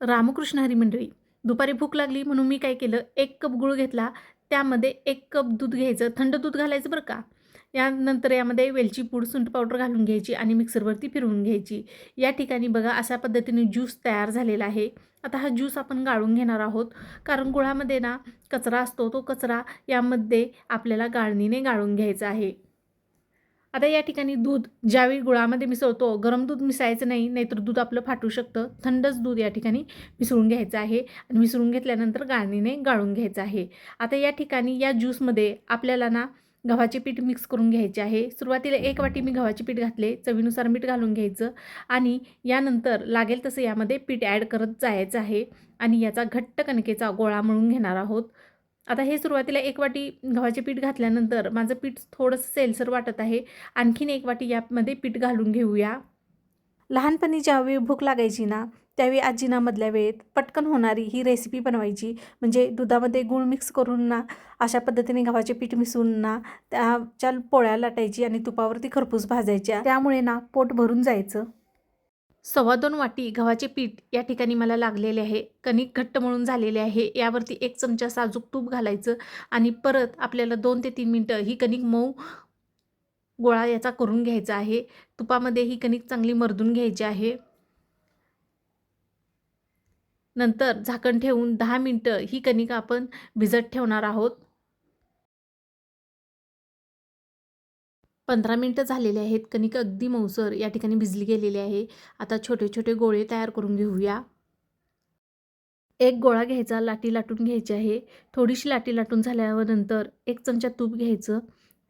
रामकृष्ण हरी मंडळी दुपारी भूक लागली म्हणून मी काय केलं? एक कप गूळ घेतला. त्यामध्ये एक कप दूध घ्यायचं. थंड दूध घालायचं बरं का? यानंतर यामध्ये वेलची पूड सुंठ पावडर घालून घ्यायची आणि मिक्सरवरती फिरवून घ्यायची. या ठिकाणी बघा अशा पद्धतीने ज्यूस तयार झालेला आहे. आता हा ज्यूस आपण गाळून घेणार आहोत. कारण गुळामध्ये ना कचरा असतो. तो कचरा यामध्ये आपल्याला गाळणीने गाळून घ्यायचा आहे. आता या ठिकाणी दूध ज्यावेळी गुळामध्ये मिसळतो गरम दूध मिसायचं नाही नाहीतर दूध आपलं फाटू शकतं. थंडच दूध या ठिकाणी मिसळून घ्यायचं आहे आणि मिसळून घेतल्यानंतर गाळणीने गाळून घ्यायचं आहे. आता या ठिकाणी या ज्यूसमध्ये आपल्याला ना गव्हाचे पीठ मिक्स करून घ्यायचे आहे. सुरुवातीला एक वाटी मी गव्हाचे पीठ घातले चवीनुसार मीठ घालून घ्यायचं आणि यानंतर लागेल तसं यामध्ये पीठ ॲड करत जायचं आहे आणि याचा घट्ट कणकेचा गोळा मळून घेणार आहोत. आता हे सुरुवातीला एक वाटी गव्हाचे पीठ घातल्यानंतर माझं पीठ थोडंसं सेलसर वाटत आहे. आणखीन एक वाटी यामध्ये पीठ घालून घेऊया. लहानपणी ज्यावेळी भूक लागायची ना त्यावेळी आजीना मधल्या वेळेत पटकन होणारी ही रेसिपी बनवायची. म्हणजे दुधामध्ये गूळ मिक्स करून ना अशा पद्धतीने गव्हाचे पीठ मिसळून ना त्याच्या पोळ्या लाटायची आणि तुपावरती खरपूस भाजायच्या. त्यामुळे ना पोट भरून जायचं. सव्वा दोन वाटी गव्हाचे पीठ या ठिकाणी मला लागलेले आहे. कणिक घट्ट मळून झालेले आहे. यावरती एक चमचा साजूक तूप घालायचं आणि परत आपल्याला दोन ते तीन मिनटं ही कणिक मऊ गोळा याचा करून घ्यायचा आहे. तुपामध्ये ही कणिक चांगली मर्दून घ्यायची आहे. नंतर झाकण ठेवून दहा मिनटं ही कणिक आपण भिजत ठेवणार आहोत. पंधरा मिनटं झालेले आहेत. कणिक अगदी मऊसर या ठिकाणी भिजली गेलेली आहे. आता छोटे छोटे गोळे तयार करून घेऊया. एक गोळा घ्यायचा लाटी लाटून घ्यायची आहे. थोडीशी लाटी लाटून झाल्यावर नंतर एक चमचा तूप घ्यायचं.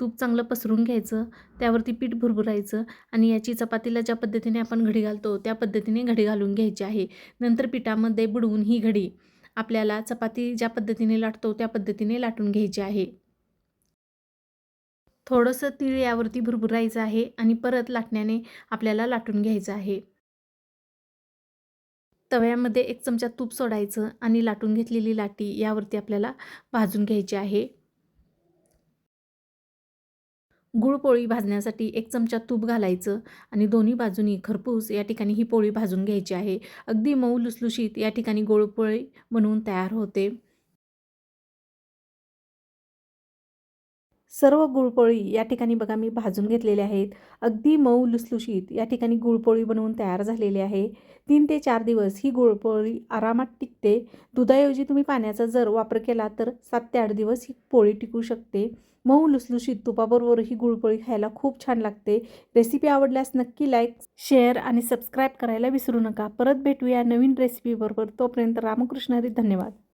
तूप चांगलं पसरून घ्यायचं. त्यावरती पीठ भुरभुरायचं आणि याची चपातीला ज्या पद्धतीने आपण घडी घालतो त्या पद्धतीने घडी घालून घ्यायची आहे. नंतर पिठामध्ये बुडवून ही घडी आपल्याला चपाती ज्या पद्धतीने लाटतो त्या पद्धतीने लाटून घ्यायची आहे. थोडंसं तीळ यावरती भुरभुरायचं आहे आणि परत लाटण्याने आपल्याला लाटून घ्यायचं आहे. तव्यामध्ये एक चमचा तूप सोडायचं आणि लाटून घेतलेली लाटी यावरती आपल्याला भाजून घ्यायची आहे. गुळपोळी भाजण्यासाठी एक चमचा तूप घालायचं आणि दोन्ही बाजूनी खरपूस या ठिकाणी ही पोळी भाजून घ्यायची आहे. अगदी मऊ लुसलुशीत या ठिकाणी गुळपोळी बनवून तयार होते. सर्व गुळपोळी या ठिकाणी बघा मी भाजून घेतलेले आहेत. अगदी मऊ लुसलुशीत या ठिकाणी गुळपोळी बनवून तयार झालेली आहे. तीन ते चार दिवस ही गुळपोळी आरामात टिकते. दुधाऐवजी तुम्ही पाण्याचा जर वापर केला तर सात ते आठ दिवस ही पोळी टिकू शकते. मऊ लुसलुशीत तुपाबरोबर ही गुळपोळी खायला खूप छान लागते. रेसिपी आवडल्यास नक्की लाईक शेअर आणि सबस्क्राईब करायला विसरू नका. परत भेटूया नवीन रेसिपीबरोबर. तोपर्यंत रामकृष्ण हरी धन्यवाद.